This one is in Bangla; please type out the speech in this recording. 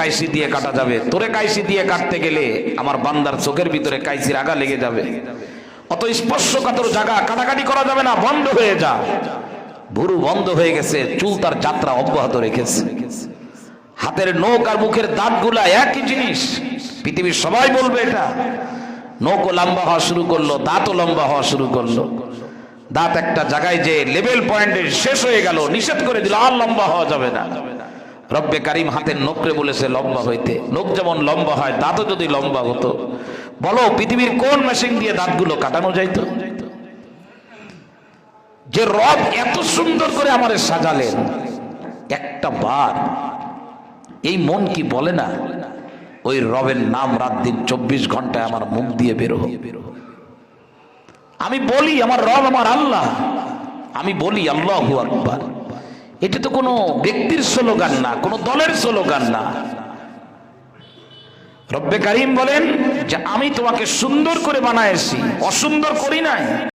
কাইসি দিয়ে কাটা যাবে। তোরে কাইসি দিয়ে কাটতে গেলে আমার বান্দার চোখের ভিতরে কাইসির আগা লেগে যাবে। অত স্পর্শকাতর জায়গা কাটাকাটি করা যাবে না, বন্ধ হয়ে যা। ভুরু বন্ধ হয়ে গেছে, চুল তার যাত্রা অব্যাহত রেখেছে। হাতের নখ আর মুখের দাঁতগুলা একই জিনিস। পৃথিবীর সবাই বলবে এটা। নখও লম্বা হওয়া শুরু করল, দাঁতও লম্বা হওয়া শুরু করল। দাঁত একটা জায়গায় যে লেভেল পয়েন্টে শেষ হয়ে গেল, নিষেধ করে দিল, আর লম্বা হওয়া যাবে না। রব্বে কারিম হাতের নখরে বলেছে লম্বা হইতে। নখ যেমন লম্বা হয়, দাঁতও যদি লম্বা হতো। বলো, পৃথিবীর কোন মেশিন দিয়ে দাঁতগুলো কাটানো যাইতো? যে রব এত সুন্দর করে আমারে সাজালেন, একটা বার। এই মন কি বলে না, ওই রবের নাম রাত দিন চব্বিশ ঘন্টায় আমার মুখ দিয়ে বেরো আমি বলি, আমার রব আমার আল্লাহ। আমি বলি, আল্লাহ আকবার। এটা তো কোনো ব্যক্তির স্লোগান না, কোনো দলের স্লোগান না। রব্বে কারিম বলেন যে, আমি তোমাকে সুন্দর করে বানায়েছি অসুন্দর করি নাই।